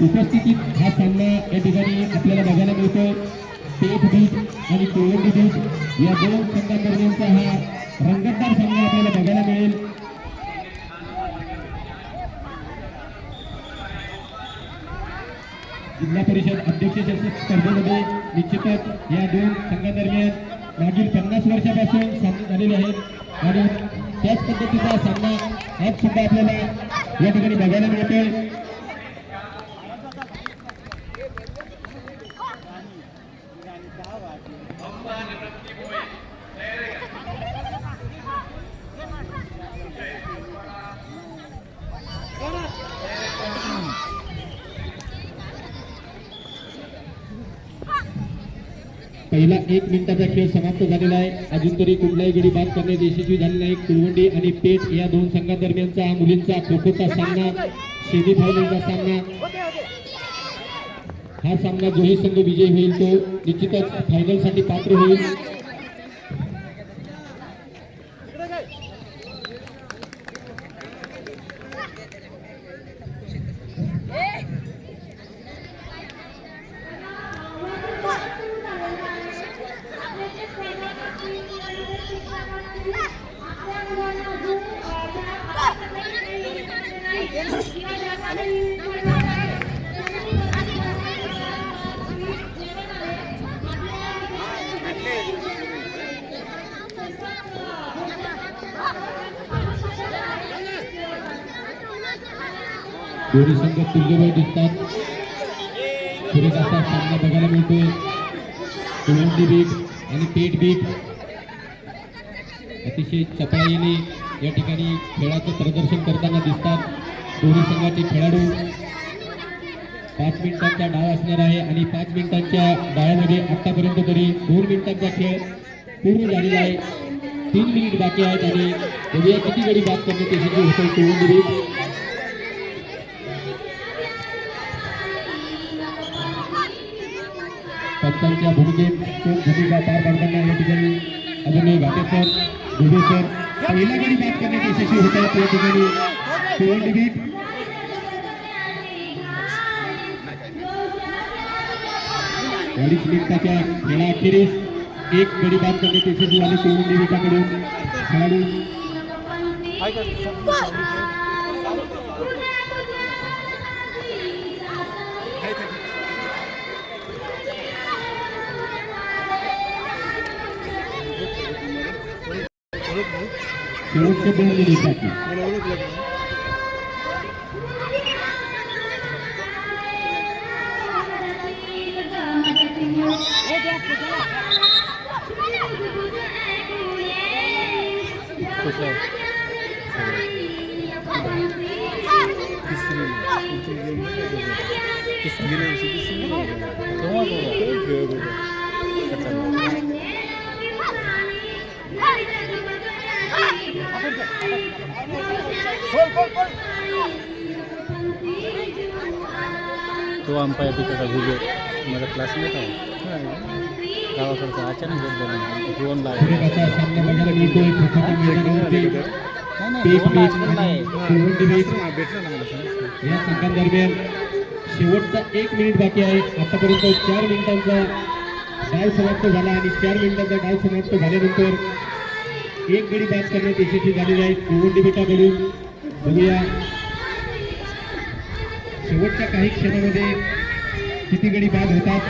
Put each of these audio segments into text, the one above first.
उपस्थितीत हा सामना या ठिकाणी आपल्याला बघायला मिळतोय. पेठ बीच आणि कोवंडी बीच या दोन संघांदरम्यानचा हा रंगतदार सामना आपल्याला बघायला मिळेल. जिल्हा परिषद अध्यक्ष स्पर्धेमध्ये निश्चितच या दोन संघादरम्यान मागील पन्नास वर्षापासून सामने झालेले आहेत. आणि त्याच पद्धतीचा सामना आज सुद्धा आपल्याला या ठिकाणी बघायला मिळतोय. पहिला एक मिनिटाचा खेळ समाप्त झालेला आहे. अजून तरी कुठलाही गडी बाद करण्यात यशस्वी झाले नाही कुलवंडी आणि पेठ या दोन संघांदरम्यानचा मुलींचा खोखोचा सामना सेमी फायनलचा सामना हा सामना जोही संघ विजयी होईल तो निश्चितच फायनल साठी पात्र होईल. दोन्ही संघ तुल्यबळ दिसतात. सुरेख असा सामना बघायला मिळतोय. कुलवंडी बीट आणि पेट बीट अतिशय चपळाईने या ठिकाणी खेळाचं प्रदर्शन करताना दिसतात दोन्ही संघाचे खेळाडू. पाच मिनिटांचा डाव असणार आहे आणि पाच मिनिटांच्या डावामध्ये आतापर्यंत तरी दोन मिनिटांचा खेळ पूर्ण झालेला आहे. तीन मिनिट बाकी आहेत आणि किती गडी बाद करण्याची होतो कुलवंडी बीट पंचांच्या भूमिकेची भूमिका पार पाडताना या ठिकाणी अजूनही घाटे सर दुबे सर पहिला गडी बाद करण्यात यशस्वी होत आहेत या ठिकाणी शिवंडी बीट अडीच मिनिटाच्या खेळाअखेरीस एक गडी बाद करण्यात यशस्वी झाले. शिवंडी बीटाकडून खेळाडू Yavukta ben de dikkatli. Kesin girer misin? Kesin girer. Tamam baba. Tamam baba. तो अंपायर तिकडचा व्हिडिओ माझा क्लासमेट आहे. गावाकडचा अचानक भेट झाला फोन लागला भेटलं ना या संघांदरम्यान शेवटचा एक मिनिट बाकी आहे. आतापर्यंत चार मिनिटांचा डाव समाप्त झाला आणि चार मिनिटांचा डाव समाप्त झाल्यानंतर एक गडी बाद करण्यात यशस्वी झालेली आहे. गोवंडी बेटाकडून बघूया शेवटच्या काही क्षणामध्ये किती गडी बाद होतात?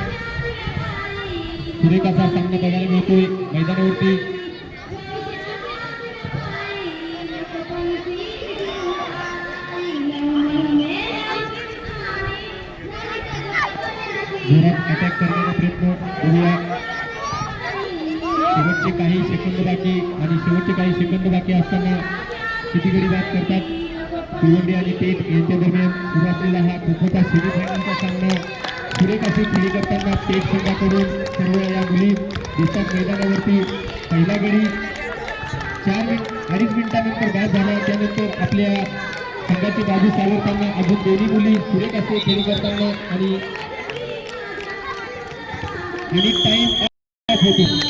सुरेखाचा सामना बघायला मिळतोय मैदानावरती. जोरात अटॅक करण्याचा प्रयत्न बघूया शेवटचे काही सेकंद बाकी आणि शेवटचे काही सेकंद बाकी असताना किती गडी बाद करतात. तिवंडी आणि पेठ यांच्या दरम्यान सुरू असलेला हा खो सेमीफायनलचा सामना. सुरेख असे खेळी करताना पेठ संघाकडून सर्व या मुली दिसतात मैदानावरती. पहिला गडी चार मिनिट अडीच मिनिटानंतर बाद झाला. त्यानंतर आपल्या संघाची बाजू सावरताना अजून दोन्ही मुली सुरेख असे खेळी करताना आणि आणि टाइम होतो.